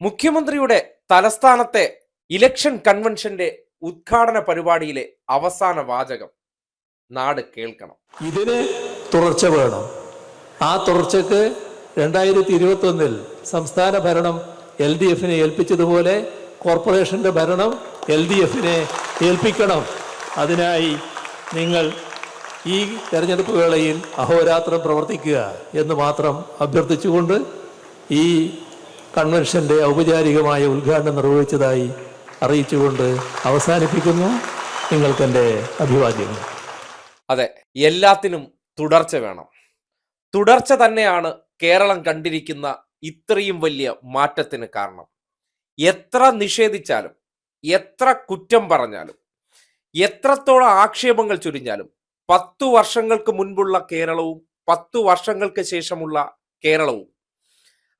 മുഖ്യമന്ത്രിയുടെ തലസ്ഥാനത്തെ ഇലക്ഷൻ കൺവെൻഷന്റെ ഉദ്ഘാടന പരിപാടിയിലെ അവസാന വാചകം. നാട് കേൾക്കണം. ഇതിന് തുടർച്ച വേണം. ആ തുടർച്ചക്ക് രണ്ടായിരത്തി ഇരുപത്തി ഒന്നിൽ സംസ്ഥാന ഭരണം എൽ ഡി എഫിനെ ഏൽപ്പിച്ചതുപോലെ കോർപ്പറേഷന്റെ ഭരണം എൽ ഡി എഫിനെ ഏൽപ്പിക്കണം. അതിനായി നിങ്ങൾ ഈ തെരഞ്ഞെടുപ്പ് വേളയിൽ അഹോരാത്രം പ്രവർത്തിക്കുക എന്ന് മാത്രം അഭ്യർത്ഥിച്ചുകൊണ്ട് ഈ കൺവെൻഷന്റെ ഔപചാരികമായ ഉദ്ഘാടനം നിർവഹിച്ചതായി അറിയിച്ചുകൊണ്ട് അവസാനിപ്പിക്കുന്നു നിങ്ങൾക്ക് എന്റെ അഭിവാദ്യങ്ങൾ. അതെ എല്ലാത്തിനും തുടർച്ച വേണം. തുടർച്ച തന്നെയാണ് കേരളം കണ്ടിരിക്കുന്ന ഇത്രയും വലിയ മാറ്റത്തിന് കാരണം. എത്ര നിഷേധിച്ചാലും എത്ര കുറ്റം പറഞ്ഞാലും എത്രത്തോളം ആക്ഷേപങ്ങൾ ചുരിഞ്ഞാലും പത്തു വർഷങ്ങൾക്ക് മുൻപുള്ള കേരളവും പത്തു വർഷങ്ങൾക്ക് ശേഷമുള്ള കേരളവും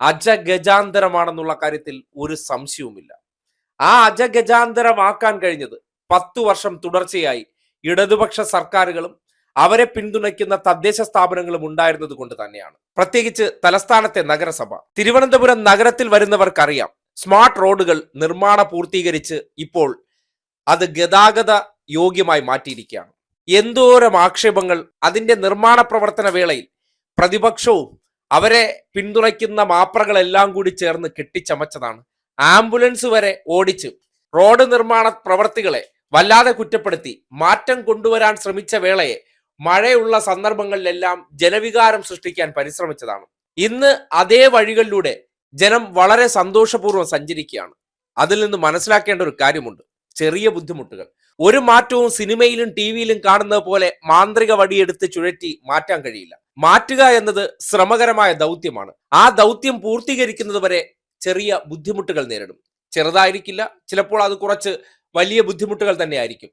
അജഗജാന്തരമാണെന്നുള്ള കാര്യത്തിൽ ഒരു സംശയവുമില്ല. ആ അജഗജാന്തരമാക്കാൻ കഴിഞ്ഞത് പത്തു വർഷം തുടർച്ചയായി ഇടതുപക്ഷ സർക്കാരുകളും അവരെ പിന്തുണയ്ക്കുന്ന തദ്ദേശ സ്ഥാപനങ്ങളും ഉണ്ടായിരുന്നത് കൊണ്ട് തന്നെയാണ്. പ്രത്യേകിച്ച് തലസ്ഥാനത്തെ നഗരസഭ. തിരുവനന്തപുരം നഗരത്തിൽ വരുന്നവർക്കറിയാം സ്മാർട്ട് റോഡുകൾ നിർമ്മാണ പൂർത്തീകരിച്ച് ഇപ്പോൾ അത് ഗതാഗത യോഗ്യമായി മാറ്റിയിരിക്കുകയാണ്. എന്തോരം ആക്ഷേപങ്ങൾ അതിന്റെ നിർമ്മാണ പ്രവർത്തന വേളയിൽ പ്രതിപക്ഷവും അവരെ പിന്തുണയ്ക്കുന്ന മാപ്രകളെല്ലാം കൂടി ചേർന്ന് കെട്ടിച്ചമച്ചതാണ്. ആംബുലൻസ് വരെ ഓടിച്ച് റോഡ് നിർമ്മാണ പ്രവർത്തികളെ വല്ലാതെ കുറ്റപ്പെടുത്തി മാറ്റം കൊണ്ടുവരാൻ ശ്രമിച്ച വേളയെ മഴയുള്ള സന്ദർഭങ്ങളിലെല്ലാം ജനവികാരം സൃഷ്ടിക്കാൻ പരിശ്രമിച്ചതാണ്. ഇന്ന് അതേ വഴികളിലൂടെ ജനം വളരെ സന്തോഷപൂർവം സഞ്ചരിക്കുകയാണ്. അതിൽ നിന്ന് മനസ്സിലാക്കേണ്ട ഒരു കാര്യമുണ്ട്. ചെറിയ ബുദ്ധിമുട്ടുകൾ. ഒരു മാറ്റവും സിനിമയിലും ടി വിയിലും കാണുന്നത് പോലെ മാന്ത്രിക വടിയെടുത്ത് ചുഴറ്റി മാറ്റാൻ കഴിയില്ല. മാറ്റുക എന്നത് ശ്രമകരമായ ദൗത്യമാണ്. ആ ദൗത്യം പൂർത്തീകരിക്കുന്നത് വരെ ചെറിയ ബുദ്ധിമുട്ടുകൾ നേരിടും. ചെറുതായിരിക്കില്ല ചിലപ്പോൾ അത് കുറച്ച് വലിയ ബുദ്ധിമുട്ടുകൾ തന്നെ ആയിരിക്കും.